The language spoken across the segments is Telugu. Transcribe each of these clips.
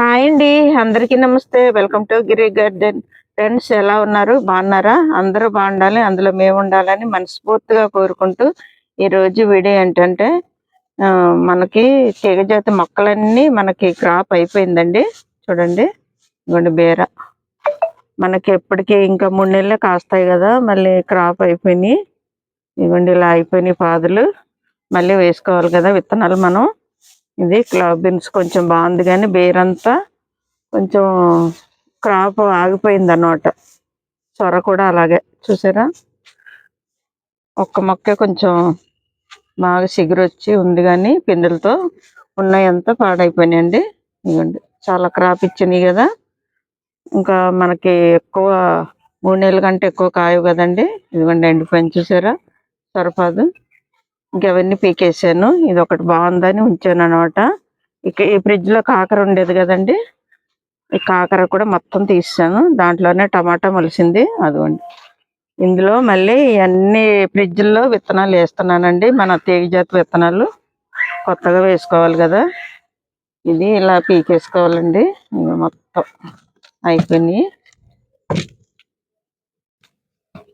హాయ్ అండి. అందరికీ నమస్తే. Welcome to Giri garden. Friends ఎలా ఉన్నారు? బాగున్నారా? అందరూ బాగుండాలి. అందులో మేము ఉండాలని మనస్ఫూర్తిగా కోరుకుంటూ ఈ రోజు వీడియో ఏంటంటే ఆ, మనకి తీగజాతి మొక్కలన్నీ మనకి క్రాప్ అయిపోయిందండి. చూడండి. ఇవ్వండి బీర. మనకి ఎప్పటికీ ఇంకా మూడు నెలలే కాస్తాయి కదా. మళ్ళీ క్రాప్ అయిపోయినాయి. ఇవ్వండి ఇలా అయిపోయినాయి పాదులు. మళ్ళీ వేసుకోవాలి కదా విత్తనాలు మనం. ఇది క్లబ్ బీన్స్ కొంచెం బాగుంది కానీ బేరంతా కొంచెం క్రాప్ ఆగిపోయింది అన్నమాట సొర కూడా అలాగే చూసారా? ఒక్క మొక్కే కొంచెం బాగా చిగురు వచ్చి ఉంది కానీ పిందెలతో ఉన్నాయంతా పాడైపోయినాయండి. ఇదిగోండి చాలా క్రాప్ ఇచ్చినాయి కదా. ఇంకా మనకి ఎక్కువ మూడు నెలల కంటే ఎక్కువ కాయవు కదండి. ఇదిగోండి ఎండిపోయింది చూసారా? సొరపాదు. ఇంకవన్నీ పీకేసాను ఇది ఒకటి బాగుందని ఉంచాను అనమాట ఇక ఈ ఫ్రిడ్జ్లో కాకర ఉండేది కదండి? ఈ కాకర కూడా మొత్తం తీసాను దాంట్లోనే టమాటా మొలిసింది. అదిగోండి. ఇందులో మళ్ళీ అన్ని ఫ్రిడ్జ్లో విత్తనాలు వేస్తున్నానండి. మన తీగ జాతి విత్తనాలు కొత్తగా వేసుకోవాలి కదా. ఇది ఇలా పీకేసుకోవాలండి. మొత్తం అయిపోయినాయి.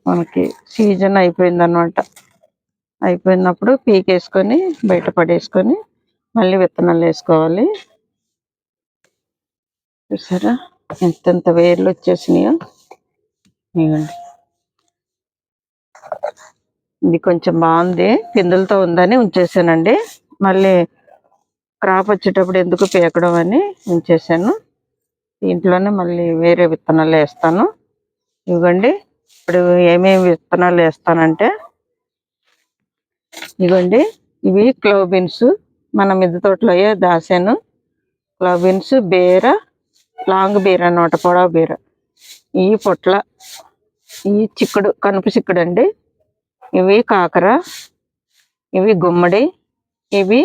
మనకి సీజన్ అయిపోయింది అనమాట అయిపోయినప్పుడు పీకేసుకొని బయట పడేసుకొని మళ్ళీ విత్తనాలు వేసుకోవాలి. చూసారా? ఎంతెంత వేర్లు వచ్చేసినాయో. ఇవ్వండి ఇది కొంచెం బాగుంది. పిందులతో ఉందని ఉంచేసానండి. మళ్ళీ క్రాప్ వచ్చేటప్పుడు ఎందుకు పీకడం అని ఉంచేసాను. దీంట్లోనే మళ్ళీ వేరే విత్తనాలు వేస్తాను. ఇవ్వండి ఇప్పుడు ఏమేమి విత్తనాలు వేస్తానంటే ఇదిగోండి ఇవి క్లవ్ బీన్స్ మన మిద్దె తోటలో దాసాను. క్లవ్ బీన్స్ బీర లాంగ్ బీర అన్నమాట పొడవ బీర. ఈ పొట్ల ఈ చిక్కుడు కనుపు చిక్కుడు అండి ఇవి కాకర ఇవి గుమ్మడి ఇవి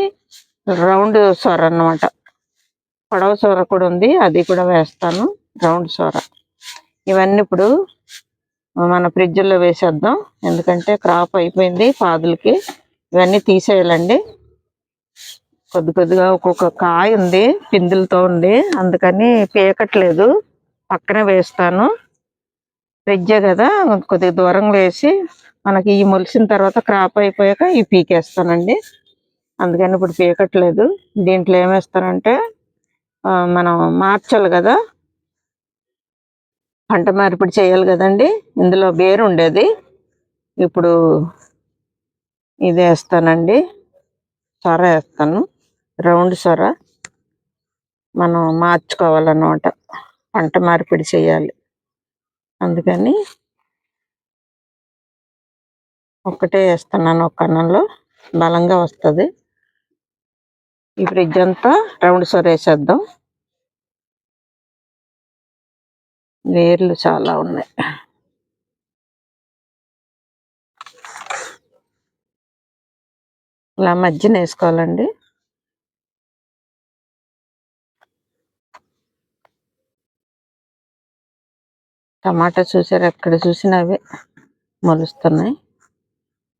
రౌండ్ సొర అన్నమాట. పొడవ సొర కూడా ఉంది అది కూడా వేస్తాను రౌండ్ సొర. ఇవన్నీ ఇప్పుడు మన ఫ్రిడ్జ్లో వేసేద్దాం ఎందుకంటే క్రాప్ అయిపోయింది పాదులకి. ఇవన్నీ తీసేయాలండి. కొద్ది కొద్దిగా ఒక్కొక్క కాయ ఉంది పిందులతో ఉంది. అందుకని పీకట్లేదు. పక్కనే వేస్తాను. వెజ్జే కదా కొద్దిగా దూరంగా వేసి మనకి ఈ మొలిసిన తర్వాత క్రాప్ అయిపోయాక ఈ పీకేస్తానండి. అందుకని ఇప్పుడు పీకట్లేదు. దీంట్లో ఏమేస్తానంటే మనం మార్చాలి కదా. పంట మార్పిడి చేయాలి కదండి. ఇందులో బేరు ఉండేది ఇప్పుడు ఇది వేస్తానండి. సొర వేస్తాను. రౌండ్ సొర. మనం మార్చుకోవాలన్నమాట. పంట మార్పిడి చేయాలి. అందుకని ఒక్కటే వేస్తున్నాను ఒక కన్నంలో బలంగా వస్తుంది. ఈ ఫ్రిడ్జ్ అంతా రౌండ్ సొర వేసేద్దాం. వేర్లు చాలా ఉన్నాయి. ఇలా మధ్యన వేసుకోవాలండి. టమాటా చూసారు ఎక్కడ చూసినా అవే మొలుస్తున్నాయి.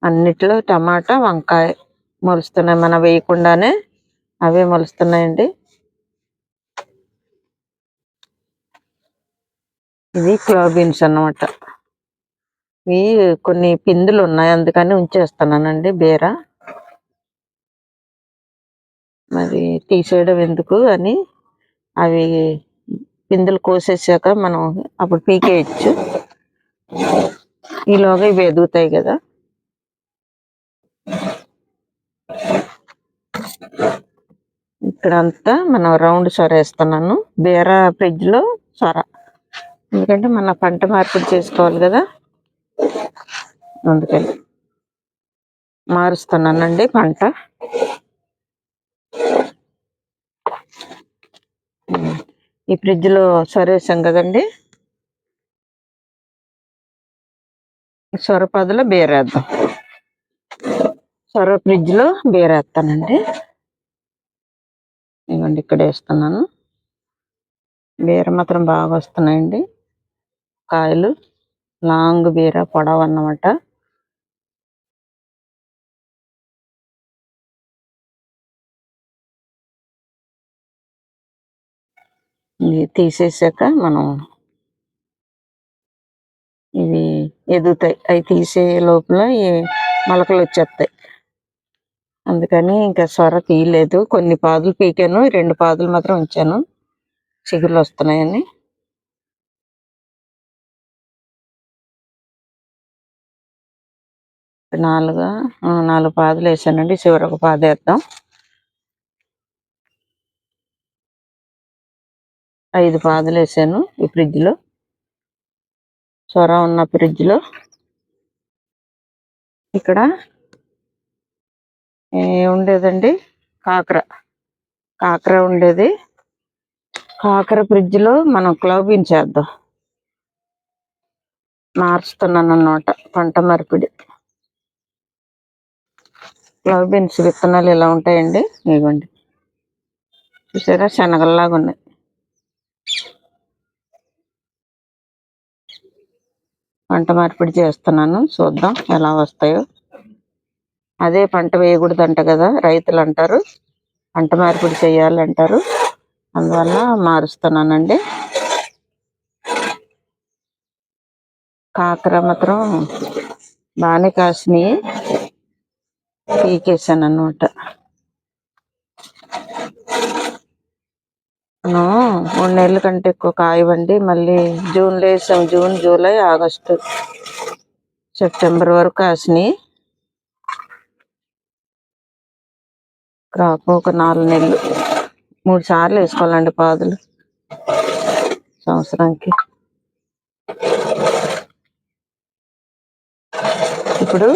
అన్నిట్లో టమాటా వంకాయ మొలుస్తున్నాయి. మనం వేయకుండానే అవే మొలుస్తున్నాయండి. ఇది క్లోబీన్స్ అన్నమాట. ఇవి కొన్ని పిందులు ఉన్నాయి. అందుకని ఉంచేస్తున్నానండి బీర. మరి తీసేయడం ఎందుకు అని అవి పిందులు కోసేసాక మనం అప్పుడు పీకేయచ్చు ఈలోగా ఇవి ఎదుగుతాయి కదా. ఇక్కడ అంతా మనం రౌండ్ సొర వేస్తున్నాను. బీర ఫ్రిడ్జ్లో సొర. ఎందుకంటే మన పంట మార్పిడి చేసుకోవాలి కదా. అందుకని మారుస్తున్నానండి పంట. ఈ ఫ్రిడ్జ్లో సొర కదండి సొరపదలో బేరేద్దాం. సొర ఫ్రిడ్జ్లో బీరేస్తానండి ఇవ్వండి ఇక్కడ వేస్తున్నాను. బీర మాత్రం బాగా వస్తున్నాయండి. కాయలు. లాంగ్ బీర పొడవు అన్నమాట ఇది తీసేసాక మనం ఇవి ఎదుగుతాయి. అవి తీసే లోపల ఈ మొలకలు వచ్చేస్తాయి. అందుకని ఇంకా సొర తీయలేదు. కొన్ని పాదులు పీకాను. రెండు పాదులు మాత్రం ఉంచాను. చిగుర్లు వస్తున్నాయని. నాలుగు నాలుగు పాదులు వేసానండి. చివరి ఒక పాదు వేద్దాం ఐదు పాదులు వేసాను ఈ ఫ్రిడ్జ్లో. సొర ఉన్న ఫ్రిడ్జ్లో. ఇక్కడ ఉండేదండి? కాకర. కాకర ఉండేది. కాకర ఫ్రిడ్జ్లో మనం క్లౌబిన్ చేద్దాం. మార్చుతున్నాను అన్నమాట పంట మార్పిడి. క్లౌబీన్స్ విత్తనాలు ఇలా ఉంటాయండి? ఇవ్వండి. చూసారా? శనగల్లాగా ఉన్నాయి పంట మార్పిడి చేస్తున్నాను. చూద్దాం ఎలా వస్తాయో. అదే పంట వేయకూడదు అంట కదా రైతులు అంటారు పంట మార్పిడి చేయాలంటారు. అందువల్ల మారుస్తున్నానండి. కాకర మాత్రం బాగానే కాసినాయి. పీకేసాను అన్నమాట మనం మూడు నెలల కంటే ఎక్కువ కాయవండి. మళ్ళీ జూన్లో వేసాం జూన్ జూలై ఆగస్టు సెప్టెంబర్ వరకు కాసినాయి. క్రాప్ ఒక నాలుగు నెలలు. మూడు సార్లు వేసుకోవాలండి పాదులు. సంవత్సరానికి. ఇప్పుడు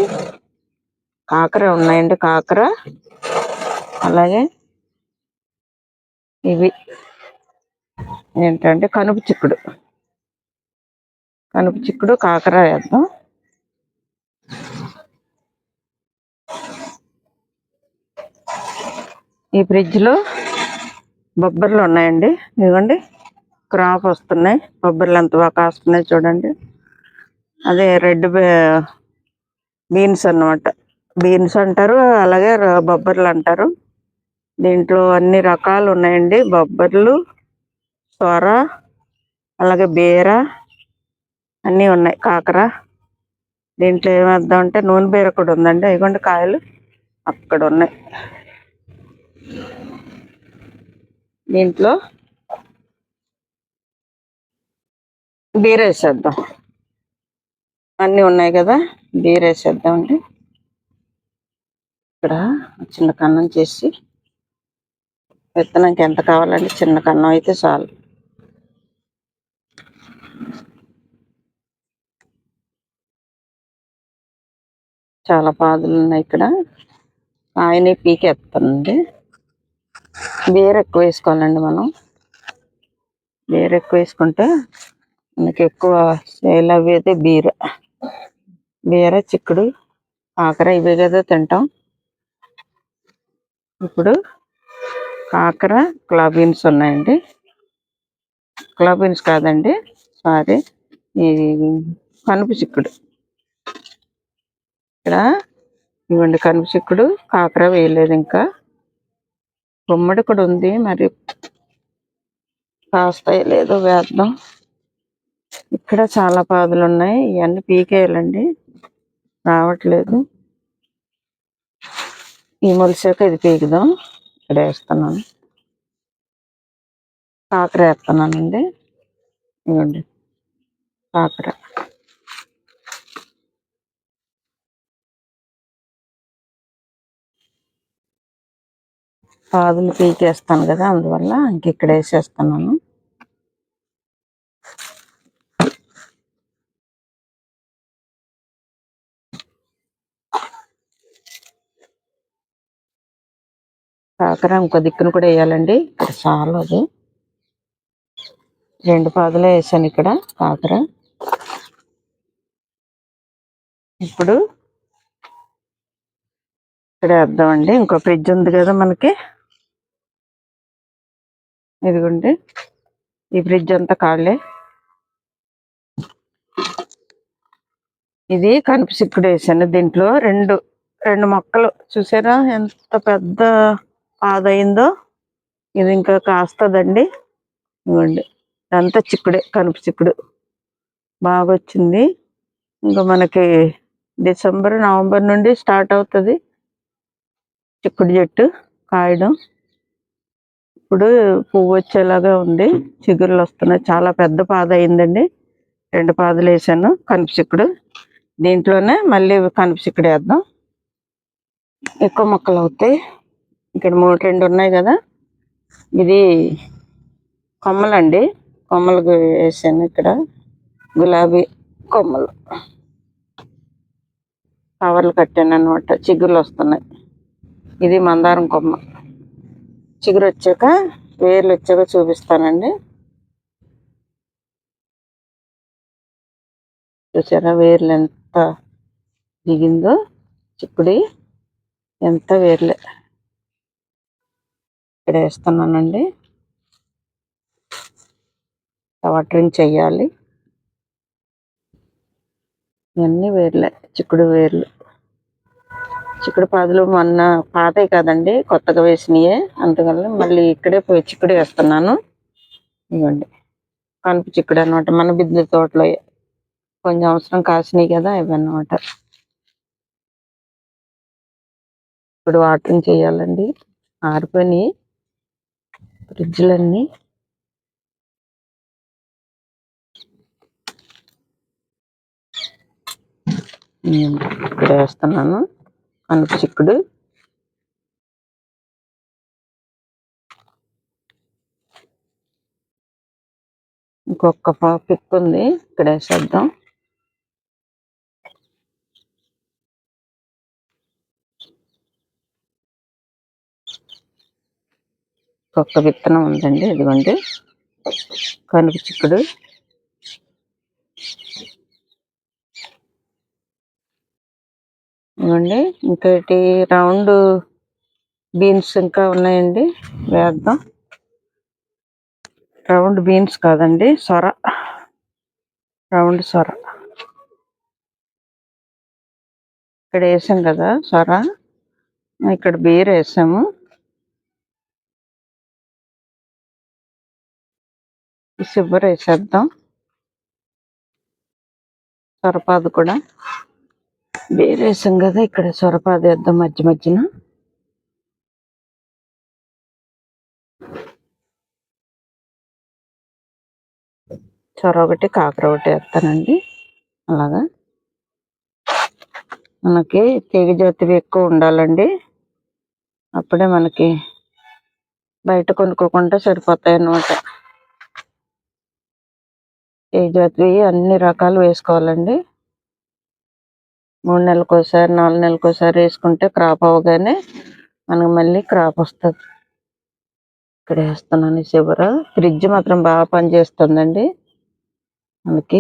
కాకర ఉన్నాయండి కాకర. అలాగే ఇవి. ఏంటంటే కనుపు చిక్కుడు. కనుపు చిక్కుడు కాకర వేద్దాం. ఈ ఫ్రిడ్జ్లో బొబ్బర్లు ఉన్నాయండి. ఇదిగోండి. క్రాప్ వస్తున్నాయి. బొబ్బర్లు ఎంత బాగా కాస్తున్నాయి చూడండి. అదే రెడ్ బీన్స్ అన్నమాట. బీన్స్ అంటారు అలాగే బొబ్బర్లు అంటారు. దీంట్లో అన్ని రకాలు ఉన్నాయండి. బొబ్బర్లు సొర అలాగే బీర అన్నీ ఉన్నాయి. కాకర. దీంట్లో ఏమేద్దాం అంటే నూనె బీర కూడా ఉందండి. ఇదిగోండి కాయలు. అక్కడ ఉన్నాయి. దీంట్లో బీర వేసేద్దాం. అన్నీ ఉన్నాయి కదా. బీర వేసేద్దామండి. ఇక్కడ చిన్న కన్నం చేసి విత్తనానికి ఎంత కావాలంటే చిన్న కన్నం అయితే చాలు. చాలా పాదులు ఉన్నాయి ఇక్కడ. ఆయనే పీకేస్తానండి బీర ఎక్కువ వేసుకోవాలండి మనం. బీర ఎక్కువ వేసుకుంటే మనకి ఎక్కువ సేల్ అవ్వేది బీర. బీర చిక్కుడు కాకర ఇవే కదా తింటాం. ఇప్పుడు కాకర క్లాబీన్స్ ఉన్నాయండి. క్లాబీన్స్ కాదండి సారీ ఇది కనుపు చిక్కుడు. ఇక్కడ ఇవ్వండి కనుపు చిక్కుడు కాకర వేయలేదు ఇంకా. గుమ్మడి కూడా ఉంది మరి కాస్తాయి లేదో వేద్దాం. ఇక్కడ చాలా పాదులు ఉన్నాయి ఇవన్నీ పీకేయాలండి. రావట్లేదు. ఈ మొలిసాక ఇది పీకుదాం. ఇక్కడ వేస్తున్నాను. కాకర వేస్తున్నానండి. ఇవ్వండి. కాకర. పాదులు పీకేస్తాను కదా అందువల్ల ఇంక ఇక్కడ వేసేస్తున్నాను. కాకర ఇంకో దిక్కును కూడా వేయాలండి ఇక్కడ చాలదు. రెండు పాదులే వేసాను ఇక్కడ కాకర. ఇప్పుడు ఇక్కడ వేద్దామండి ఇంకో ఫ్రిడ్జ్ ఉంది కదా మనకి. ఇదిగోండి. ఈ ఫ్రిడ్జ్ అంతా కాళ్ళే. ఇది కనుపు సిక్కుడు వేసాను దీంట్లో. రెండు రెండు మొక్కలు చూసారా ఎంత పెద్ద పాదయిందో ఇది ఇంకా కాస్తదండి. ఇవ్వండి అంతా చిక్కుడే కనుపు చిక్కుడు. బాగా వచ్చింది ఇంకా మనకి డిసెంబర్ నవంబర్ నుండి స్టార్ట్ అవుతుంది. చిక్కుడు చెట్టు కాయడం. ఇప్పుడు పువ్వు వచ్చేలాగా ఉంది. చిగురులు వస్తున్నాయి. చాలా పెద్ద పాద అయిందండి. రెండు పాదలు వేసాను. కనుపు చిక్కుడు. దీంట్లోనే మళ్ళీ కనుపు చిక్కుడు వేద్దాం. ఎక్కువ మొక్కలు అవుతాయి. ఇక్కడ మూడు రెండు ఉన్నాయి కదా. ఇది కొమ్మలండి. కొమ్మలు వేసాను ఇక్కడ. గులాబీ కొమ్మలు. కవర్లు కట్టాను అనమాట చిగురులు వస్తున్నాయి. ఇది మందారం కొమ్మ. చిగురు వచ్చాక వేర్లు వచ్చాక చూపిస్తానండి. చూసారా వేర్లు ఎంత దిగిందో? చిక్కుడి ఎంత వేర్లే ఇక్కడ వేస్తున్నానండి. వాటరింగ్ చెయ్యాలి. ఇవన్నీ వేర్లే చిక్కుడు వేర్లు. చిక్కుడు పాదులు మొన్న పాతవి కాదండి కొత్తగా వేసినాయే. అందువల్ల మళ్ళీ ఇక్కడే పోయి చిక్కుడు వేస్తున్నాను. ఇవ్వండి. కనుపు చిక్కుడు అనమాట మన బిద్దు తోటలో కొంచెం అవసరం కాసినాయి కదా ఇవన్నమాట. ఇప్పుడు వాటరింగ్ చేయాలండి. ఆరిపోయినాయి. ఫ్రిడ్జ్లన్నీ. ఇక్కడ వేస్తున్నాను. కనుపు చిక్కుడు ఇంకొక పిక్ ఉంది ఇక్కడ వేసేద్దాం ఒక్క విత్తనం ఉందండి ఇదిగోండి కనుపు చిక్కుడు. ఇవ్వండి. ఇంకటి రౌండ్ బీన్స్ ఇంకా ఉన్నాయండి. వేద్దాం. రౌండ్ బీన్స్ కాదండి సొర. రౌండ్ సొర. ఇక్కడ వేసాం కదా సొర. ఇక్కడ బీర్ వేసాము. సిబ్బర్ వేసేద్దాం. సొరపాదు కూడా. వేరేసాం కదా ఇక్కడ సొరపాదు మధ్య మధ్యన. చొర ఒకటి కాకర ఒకటి వేస్తానండి. అలాగా. మనకి తీగ జాతివి ఎక్కువ ఉండాలండి. అప్పుడే మనకి బయట కొనుక్కోకుండా సరిపోతాయి అన్నమాట తీగ జాతివి అన్ని రకాలు వేసుకోవాలండి. మూడు నెలలకు ఒకసారి నాలుగు నెలలకు ఒకసారి వేసుకుంటే క్రాప్ అవగానే మనకు మళ్ళీ క్రాప్ వస్తుంది. ఇక్కడ వేస్తున్నాను ఈ చివర. ఫ్రిడ్జ్ మాత్రం బాగా పనిచేస్తుందండి మనకి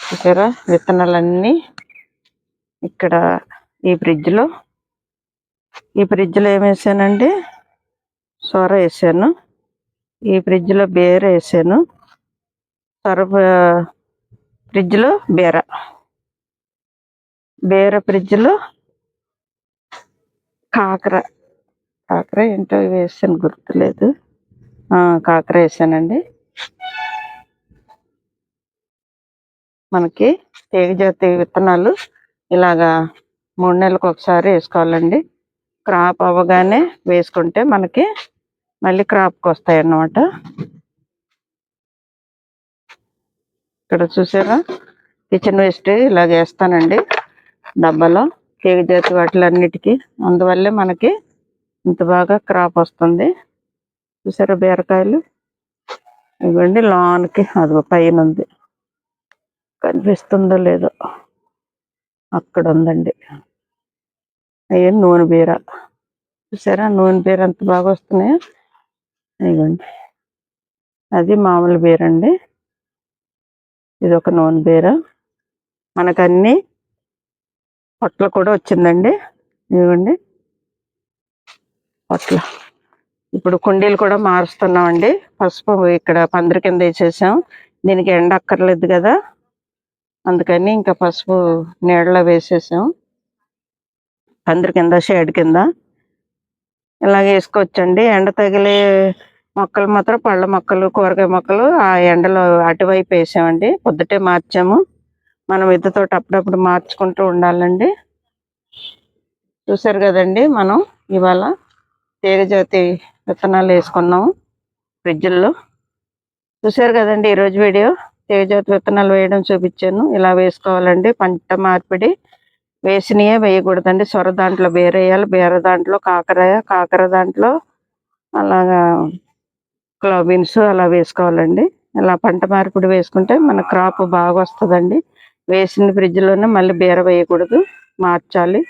చూసారా? విత్తనాలన్నీ ఇక్కడ ఈ ఫ్రిడ్జ్లో ఈ ఫ్రిడ్జ్లో ఏం వేసానండి? సొర వేసాను. ఈ ఫ్రిడ్జ్లో బీర వేసాను. సర్ఫ్ ఫ్రిడ్జ్లో బీర. బీర ఫ్రిడ్జ్లో కాకర. కాకర ఏంటో వేసాను గుర్తులేదు. ఆ, కాకర వేసానండి. మనకి తీగ జాతి విత్తనాలు ఇలాగా మూడు నెలలకు ఒకసారి వేసుకోవాలండి. క్రాప్ అవ్వగానే వేసుకుంటే మనకి మళ్ళీ క్రాప్కి వస్తాయి అన్నమాట ఇక్కడ చూసారా? కిచెన్ వేస్ట్ ఇలాగ వేస్తానండి డబ్బాలో. కేక్ జాతి వాటిలన్నిటికీ. అందువల్లే మనకి ఇంత బాగా క్రాప్ వస్తుంది. చూసారా బీరకాయలు? ఇవ్వండి లాన్కి. అది పైన ఉంది కనిపిస్తుందో లేదో అక్కడ ఉందండి అయ్యే నూనె బీర. చూసారా నూనె బీర ఎంత బాగా వస్తున్నాయో. ఇదిగోండి. అది మామూలు బీర అండి. ఇది ఒక నూనె బీర. మనకు అన్ని కూడా వచ్చిందండి. ఇదిగోండి. పొట్ల. ఇప్పుడు కుండీలు కూడా మారుస్తున్నామండి. పసుపు ఇక్కడ పందిరి కింద వేసేసాం. దీనికి ఎండ అక్కర్లేదు కదా. అందుకని ఇంకా పసుపు నీడలో వేసేసాం. పందిరి కింద షేడ్ కింద. ఇలాగ వేసుకోవచ్చండి. ఎండ తగిలే మొక్కలు మాత్రం పళ్ళ మొక్కలు కూరగాయ మొక్కలు ఆ ఎండలో అటువైపు వేసామండి. పొద్దుటే మార్చాము. మనం ఇద్దతో అప్పుడప్పుడు మార్చుకుంటూ ఉండాలండి. చూసారు కదండి మనం ఇవాళ తీగజాతి విత్తనాలు వేసుకున్నాము ఫ్రిడ్జ్లో. చూసారు కదండి ఈరోజు వీడియో. తీగజాతి విత్తనాలు వేయడం చూపించాను. ఇలా వేసుకోవాలండి. పంట మార్పిడి వేసినయే వేయకూడదండి. సొర దాంట్లో బేరేయాలి. బేర దాంట్లో కాకరాయ కాకర దాంట్లో అలాగా క్లోబీన్స్ అలా వేసుకోవాలండి. ఇలా పంట మార్పిడి వేసుకుంటే మన క్రాప్ బాగా వస్తుందండి వేసిన ఫ్రిడ్జ్లోనే మళ్ళీ బీర వేయకూడదు. మార్చాలి.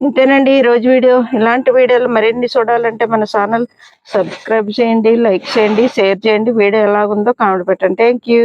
ఇంతేనండి ఈ రోజు వీడియో. ఇలాంటి వీడియోలు మరిన్ని చూడాలంటే మన ఛానల్ సబ్స్క్రైబ్ చేయండి లైక్ చేయండి షేర్ చేయండి. వీడియో ఎలాగుందో కామెంట్ పెట్టండి. Thank you